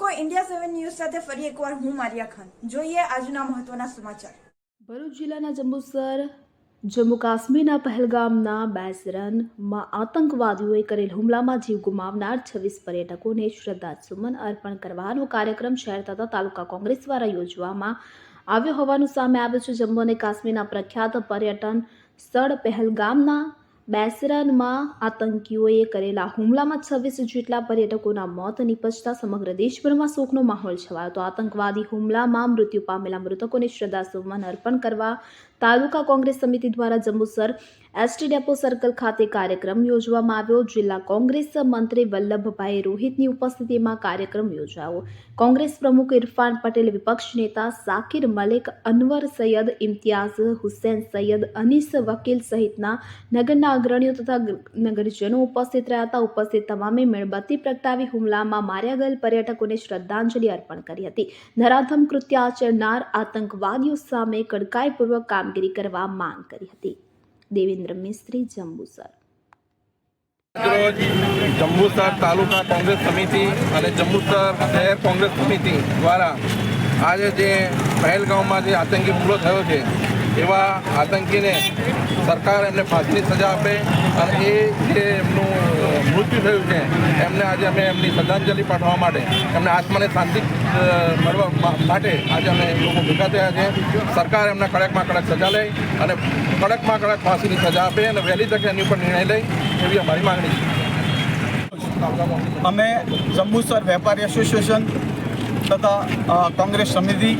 દર્શકો ઇન્ડિયા સેવન ન્યૂઝ સાથે ફરી એકવાર હું મારિયા ખાન. જોઈએ આજના મહત્વના સમાચાર. ભરૂચ જિલ્લાના જંબુસર, જમ્મુ કાશ્મીરના પહેલગામના બેસરનમાં આતંકવાદીઓએ કરેલ હુમલામાં જીવ ગુમાવનાર છવ્વીસ પર્યટકોને શ્રદ્ધાસુમન અર્પણ કરવાનો કાર્યક્રમ શહેર તથા તાલુકા કોંગ્રેસ દ્વારા યોજવામાં આવ્યો હોવાનું સામે આવ્યું છે. જમ્મુ અને કાશ્મીરના પ્રખ્યાત પર્યટન સ્થળ પહેલગામના બેસરનમાં આતંકીઓએ કરેલા હુમલામાં છવ્વીસ જેટલા પર્યટકોના મોત નિપજતા સમગ્ર દેશભરમાં શોકનો માહોલ છવાયો. તો આતંકવાદી હુમલામાં મૃત્યુ પામેલા મૃતકોને શ્રદ્ધાસુમન અર્પણ કરવા તાલુકા કોંગ્રેસ સમિતિ દ્વારા જંબુસર એસટી ડેપો સર્કલ ખાતે કાર્યક્રમ યોજવામાં આવ્યો. જિલ્લા કોંગ્રેસ મંત્રી વલ્લભભાઈ રોહિતની ઉપસ્થિતિમાં કાર્યક્રમ યોજાયો. કોંગ્રેસ પ્રમુખ ઇરફાન પટેલ, વિપક્ષ નેતા સાકિર મલિક, અનવર સૈયદ, ઇમ્તિયાઝ હુસેન સૈયદ, અનીસ વકીલ સહિતના નગરના અગ્રણીઓ તથા નગરજનો ઉપસ્થિત રહ્યા હતા. ઉપસ્થિત તમામે મીણબત્તી પ્રગટાવી હુમલામાં માર્યા ગયેલ પર્યટકોને શ્રદ્ધાંજલિ અર્પણ કરી હતી. નરાધમ કૃત્ય આચરનાર આતંકવાદીઓ સામે કડકાઈપૂર્વક કામગીરી કરવા માંગ કરી હતી. દેવેન્દ્ર મિસ્ત્રી, જંબુસર. જંબુસર તાલુકા કોંગ્રેસ સમિતિ અને જંબુસર શહેર કોંગ્રેસ સમિતિ દ્વારા આજે જે પહેલગાંવમાં જે આતંકી હુમલો થયો છે એવા આતંકીને સરકાર એમને ફાંસીની સજા આપે અને એ જે એમનું મૃત્યુ થયું છે, એમને આજે અમે એમની શ્રદ્ધાંજલિ પાઠવવા માટે, એમને આત્માને શાંતિ મળવા માટે આજે અમે લોકો ભેગા થયા છે. સરકાર એમના કડકમાં કડક સજા લે અને કડકમાં કડક ફાંસીની સજા આપે અને વહેલી તકે એની ઉપર નિર્ણય લે એવી અમારી માંગણી છે. અમે જંબુસર વેપારી એસોસિએશન તથા કોંગ્રેસ સમિતિ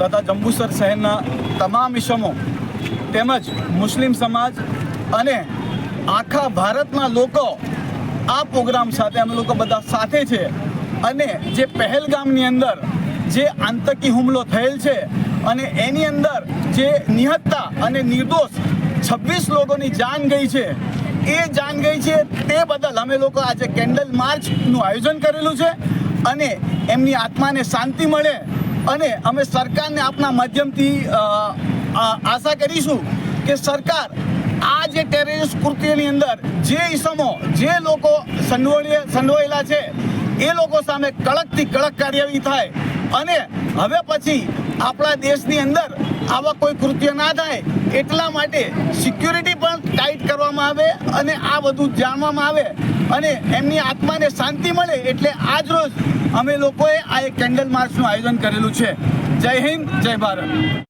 તથા જંબુસર શહેરના તમામ ઇસમો તેમજ મુસ્લિમ સમાજ અને આખા ભારતના લોકો આ પ્રોગ્રામ સાથે અમે લોકો બધા સાથે છે. અને જે પહેલગામની અંદર જે આતંકી હુમલો થયેલ છે અને એની અંદર જે નિહત્તા અને નિર્દોષ છવ્વીસ લોકોની જાન ગઈ છે, એ જાન ગઈ છે, તે બદલ અમે લોકો આજે કેન્ડલ માર્ચનું આયોજન કરેલું છે અને એમની આત્માને શાંતિ મળે અને અમે સરકારને આપના માધ્યમથી આશા કરીશું કે સરકાર આ જે ટેરરિસ્ટ કૃત્યની અંદર જે ઈસમો, જે લોકો સંડોળીએ સંડોયેલા છે, એ લોકો સામે કડકથી કડક કાર્યવાહી થાય અને હવે પછી આપણા દેશની અંદર આવા કોઈ કૃત્ય ના થાય એટલા માટે સિક્યુરિટી પણ અને આ બધું જાણવામાં આવે અને એમની આત્માને શાંતિ મળે એટલે આજ રોજ અમે લોકોએ આ એક કેન્ડલ માર્ચનું આયોજન કરેલું છે. જય હિન્દ, જય ભારત.